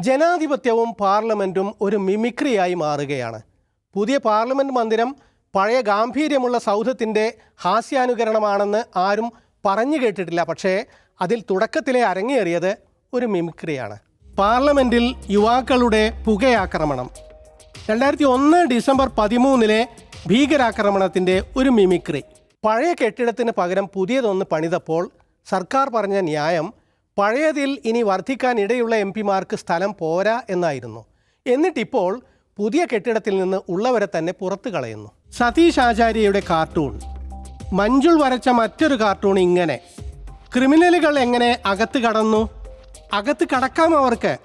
ജനാധിപത്യവും പാർലമെന്റും ഒരു മിമിക്രിയായി മാറുകയാണ്. പുതിയ പാർലമെന്റ് മന്ദിരം പഴയ ഗാംഭീര്യമുള്ള സൗധത്തിന്റെ ഹാസ്യാനുകരണമാണെന്ന് ആരും പറഞ്ഞു കേട്ടിട്ടില്ല. പക്ഷേ അതിൽ തുടക്കത്തിലെ അരങ്ങേറിയത് ഒരു മിമിക്രിയാണ്. പാർലമെന്റിൽ യുവാക്കളുടെ പുകയാക്രമണം. രണ്ടായിരത്തി ഒന്ന് ഡിസംബർ പതിമൂന്നിലെ ഭീകരാക്രമണത്തിന്റെ ഒരു മിമിക്രി. പഴയ കെട്ടിടത്തിന് പകരം പുതിയതൊന്ന് പണിതപ്പോൾ സർക്കാർ പറഞ്ഞ ന്യായം പഴയതിൽ ഇനി വർദ്ധിക്കാനിടയുള്ള എം പിമാർക്ക് സ്ഥലം പോരാ എന്നായിരുന്നു. എന്നിട്ടിപ്പോൾ പുതിയ കെട്ടിടത്തിൽ നിന്ന് ഉള്ളവരെ തന്നെ പുറത്തു കളയുന്നു. സതീഷ് ആചാര്യയുടെ കാർട്ടൂൺ. മഞ്ജുൾ വരച്ച മറ്റൊരു കാർട്ടൂൺ ഇങ്ങനെ. ക്രിമിനലുകൾ എങ്ങനെ അകത്ത് കടന്നു? അകത്ത് കടക്കാം അവർക്ക്.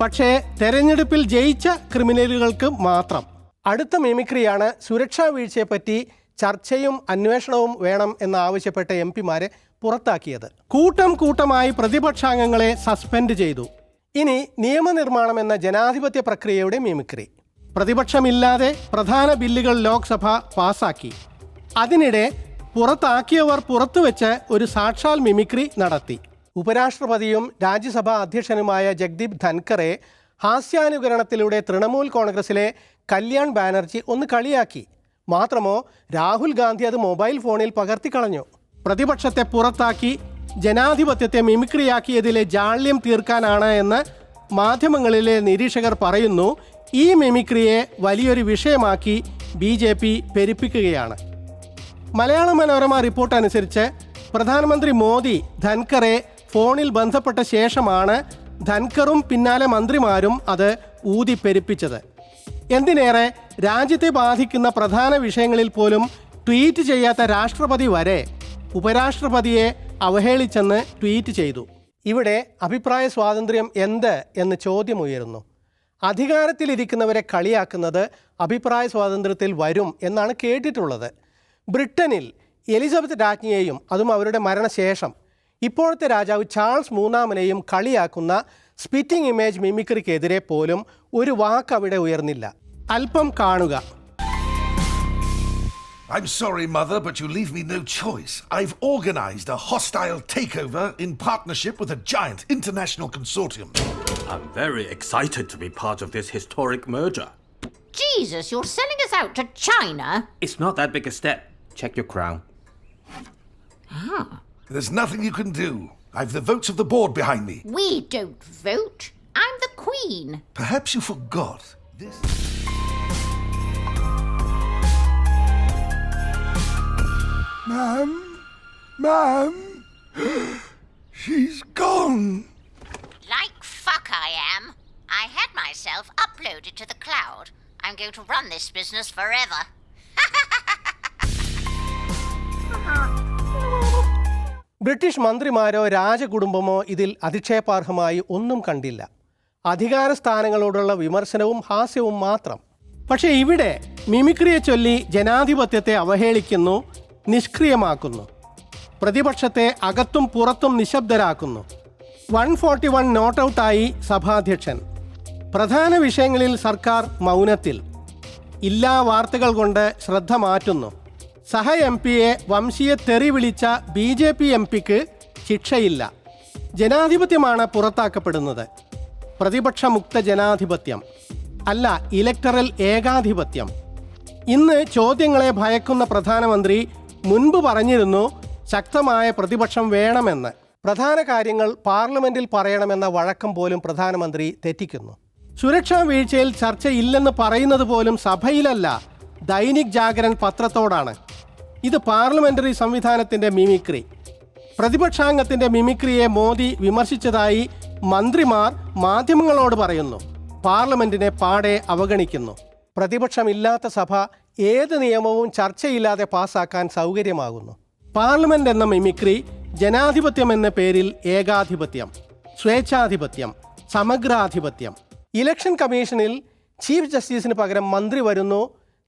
പക്ഷേ തെരഞ്ഞെടുപ്പിൽ ജയിച്ച ക്രിമിനലുകൾക്ക് മാത്രം. അടുത്ത മിമിക്രിയാണ് സുരക്ഷാ വീഴ്ചയെപ്പറ്റി ചർച്ചയും അന്വേഷണവും വേണം എന്നാവശ്യപ്പെട്ട എം പിമാരെ പുറത്താക്കിയത്. കൂട്ടം കൂട്ടമായി പ്രതിപക്ഷാംഗങ്ങളെ സസ്പെൻഡ് ചെയ്തു. ഇനി നിയമനിർമ്മാണം എന്ന ജനാധിപത്യ പ്രക്രിയയുടെ മിമിക്രി. പ്രതിപക്ഷമില്ലാതെ പ്രധാന ബില്ലുകൾ ലോക്സഭ പാസാക്കി. അതിനിടെ പുറത്താക്കിയവർ പുറത്തുവെച്ച് ഒരു സാക്ഷാൽ മിമിക്രി നടത്തി. ഉപരാഷ്ട്രപതിയും രാജ്യസഭാ അധ്യക്ഷനുമായ ജഗ്ദീപ് ധൻഖറെ ഹാസ്യാനുകരണത്തിലൂടെ തൃണമൂൽ കോൺഗ്രസിലെ കല്യാൺ ബാനർജി ഒന്ന് കളിയാക്കി. മാത്രമോ രാഹുൽ ഗാന്ധി അത് മൊബൈൽ ഫോണിൽ പകർത്തിക്കളഞ്ഞു. പ്രതിപക്ഷത്തെ പുറത്താക്കി ജനാധിപത്യത്തെ മിമിക്രിയാക്കിയതിലെ ജാള്യം തീർക്കാനാണ് എന്ന് മാധ്യമങ്ങളിലെ നിരീക്ഷകർ പറയുന്നു. ഈ മിമിക്രിയെ വലിയൊരു വിഷയമാക്കി ബി ജെ പി പെരുപ്പിക്കുകയാണ്. മലയാള മനോരമ റിപ്പോർട്ട് അനുസരിച്ച് പ്രധാനമന്ത്രി മോദി ധൻഖറെ ഫോണിൽ ബന്ധപ്പെട്ട ശേഷമാണ് ധൻഖറും പിന്നാലെ മന്ത്രിമാരും അത് ഊതിപ്പെരുപ്പിച്ചത് എന്തിനേറെ രാജ്യത്തെ ബാധിക്കുന്ന പ്രധാന വിഷയങ്ങളിൽ പോലും ട്വീറ്റ് ചെയ്യാത്ത രാഷ്ട്രപതി വരെ ഉപരാഷ്ട്രപതിയെ അവഹേളിച്ചെന്ന് ട്വീറ്റ് ചെയ്തു. ഇവിടെ അഭിപ്രായ സ്വാതന്ത്ര്യം എന്ത് എന്ന് ചോദ്യമുയരുന്നു. അധികാരത്തിലിരിക്കുന്നവരെ കളിയാക്കുന്നത് അഭിപ്രായ സ്വാതന്ത്ര്യത്തിൽ വരും എന്നാണ് കേട്ടിട്ടുള്ളത്. ബ്രിട്ടനിൽ എലിസബത്ത് രാജ്ഞിയെയും അതും അവരുടെ മരണശേഷം ഇപ്പോഴത്തെ രാജാവ് ചാൾസ് മൂന്നാമനെയും കളിയാക്കുന്ന സ്പിറ്റിംഗ് ഇമേജ് മിമിക്രിക്കെതിരെ പോലും ഒരു വാക്ക് അവിടെ ഉയർന്നില്ല. അല്പം കാണുക. I'm sorry, Mother, but you leave me no choice. I've organized a hostile takeover in partnership with a giant international consortium. I'm very excited to be part of this historic merger. Jesus, you're selling us out to China? It's not that big a step. Check your crown. Ah. There's nothing you can do. I've the votes of the board behind me. We don't vote. I'm the Queen. Perhaps you forgot. This. Ma'am? Ma'am? She's gone. Like fuck I am. I had myself uploaded to the cloud. I'm going to run this business forever. British മന്ത്രിമാരോ രാജകുടുംബമോ ഇതിൽ അധിക്ഷേപാർഹമായി ഒന്നും കണ്ടില്ല അധികാര സ്ഥാനങ്ങളോടുള്ള വിമർശനവും ഹാസ്യവും മാത്രം പക്ഷേ ഇവിടെ മിമിക്രിയെ ചൊല്ലി ജനാധിപത്യത്തെ അവഹേളിക്കുന്നു നിഷ്ക്രിയമാക്കുന്നു. പ്രതിപക്ഷത്തെ അകത്തും പുറത്തും നിശബ്ദരാക്കുന്നു. വൺ ഫോർട്ടി വൺ നോട്ട് ഔട്ടായി സഭാധ്യക്ഷൻ. പ്രധാന വിഷയങ്ങളിൽ സർക്കാർ മൗനത്തിൽ. ഇല്ലാ വാർത്തകൾ കൊണ്ട് ശ്രദ്ധ മാറ്റുന്നു. സഹ എം പിയെ വംശീയ തെറി വിളിച്ച ബി ജെ പി എം പിക്ക് ശിക്ഷയില്ല. ജനാധിപത്യമാണ് പുറത്താക്കപ്പെടുന്നത്. പ്രതിപക്ഷമുക്ത ജനാധിപത്യം. അല്ല ഇലക്ടറൽ ഏകാധിപത്യം. ഇന്ന് ചോദ്യങ്ങളെ ഭയക്കുന്ന പ്രധാനമന്ത്രി മുൻപ് പറഞ്ഞിരുന്നു ശക്തമായ പ്രതിപക്ഷം വേണമെന്ന്. പ്രധാന കാര്യങ്ങൾ പാർലമെന്റിൽ പറയണമെന്ന വഴക്കം പോലും പ്രധാനമന്ത്രി തെറ്റിക്കുന്നു. സുരക്ഷാ വീഴ്ചയിൽ ചർച്ചയില്ലെന്ന് പറയുന്നത് പോലും സഭയിലല്ല ദൈനിക് ജാഗരൻ പത്രത്തോടാണ്. ഇത് പാർലമെന്ററി സംവിധാനത്തിന്റെ മിമിക്രി. പ്രതിപക്ഷാംഗത്തിന്റെ മിമിക്രിയെ മോദി വിമർശിച്ചതായി മന്ത്രിമാർ മാധ്യമങ്ങളോട് പറയുന്നു. പാർലമെന്റിനെ പാടെ അവഗണിക്കുന്നു. പ്രതിപക്ഷമില്ലാത്ത സഭ ഏത് നിയമവും ചർച്ചയില്ലാതെ പാസാക്കാൻ സൗകര്യമാകുന്നു. പാർലമെന്റ് എന്ന മിമിക്രി ജനാധിപത്യം എന്ന പേരിൽ ഏകാധിപത്യം സ്വേച്ഛാധിപത്യം സമഗ്രാധിപത്യം. ഇലക്ഷൻ കമ്മീഷനിൽ ചീഫ് ജസ്റ്റിസിന് പകരം മന്ത്രി വരുന്നു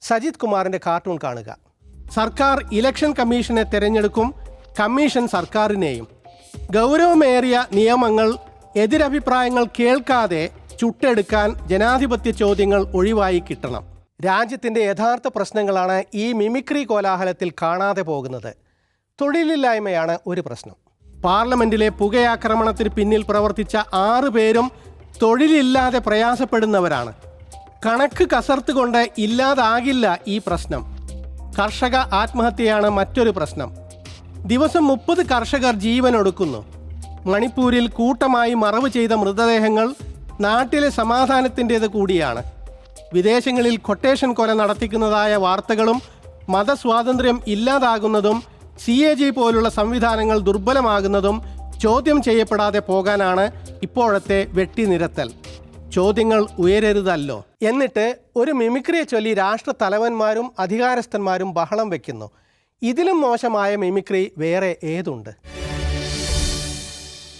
സജിത് കുമാറിന്റെ കാർട്ടൂൺ കാണുക. സർക്കാർ ഇലക്ഷൻ കമ്മീഷനെ തിരഞ്ഞെടുക്കും കമ്മീഷൻ സർക്കാരിനെയും. ഗൗരവമേറിയ നിയമങ്ങൾ എതിരഭിപ്രായങ്ങൾ കേൾക്കാതെ ചുട്ടെടുക്കാൻ ജനാധിപത്യ ചോദ്യങ്ങൾ ഒഴിവായി കിട്ടണം. രാജ്യത്തിന്റെ യഥാർത്ഥ പ്രശ്നങ്ങളാണ് ഈ മിമിക്രി കോലാഹലത്തിൽ കാണാതെ പോകുന്നത്. തൊഴിലില്ലായ്മയാണ് ഒരു പ്രശ്നം. പാർലമെന്റിലെ പുകയാക്രമണത്തിന് പിന്നിൽ പ്രവർത്തിച്ച ആറ് പേരും തൊഴിലില്ലാതെ പ്രയാസപ്പെടുന്നവരാണ്. കണക്ക് കസർത്ത് കൊണ്ട് ഇല്ലാതാകില്ല ഈ പ്രശ്നം. കർഷക ആത്മഹത്യയാണ് മറ്റൊരു പ്രശ്നം. ദിവസം മുപ്പത് കർഷകർ ജീവനൊടുക്കുന്നു. മണിപ്പൂരിൽ കൂട്ടമായി മറവ് ചെയ്ത മൃതദേഹങ്ങൾ നാട്ടിലെ സമാധാനത്തിന്റേത് കൂടിയാണ്. വിദേശങ്ങളിൽ കൊട്ടേഷൻ കൊല നടത്തിക്കുന്നതായ വാർത്തകളും മതസ്വാതന്ത്ര്യം ഇല്ലാതാകുന്നതും സി എ ജി പോലുള്ള സംവിധാനങ്ങൾ ദുർബലമാകുന്നതും ചോദ്യം ചെയ്യപ്പെടാതെ പോകാനാണ് ഇപ്പോഴത്തെ വെട്ടിനിരത്തൽ. ചോദ്യങ്ങൾ ഉയരരുതല്ലോ. എന്നിട്ട് ഒരു മിമിക്രിയെ ചൊല്ലി രാഷ്ട്ര തലവന്മാരും അധികാരസ്ഥന്മാരും ബഹളം വയ്ക്കുന്നു ഇതിലും മോശമായ മിമിക്രി വേറെ ഏതുണ്ട്?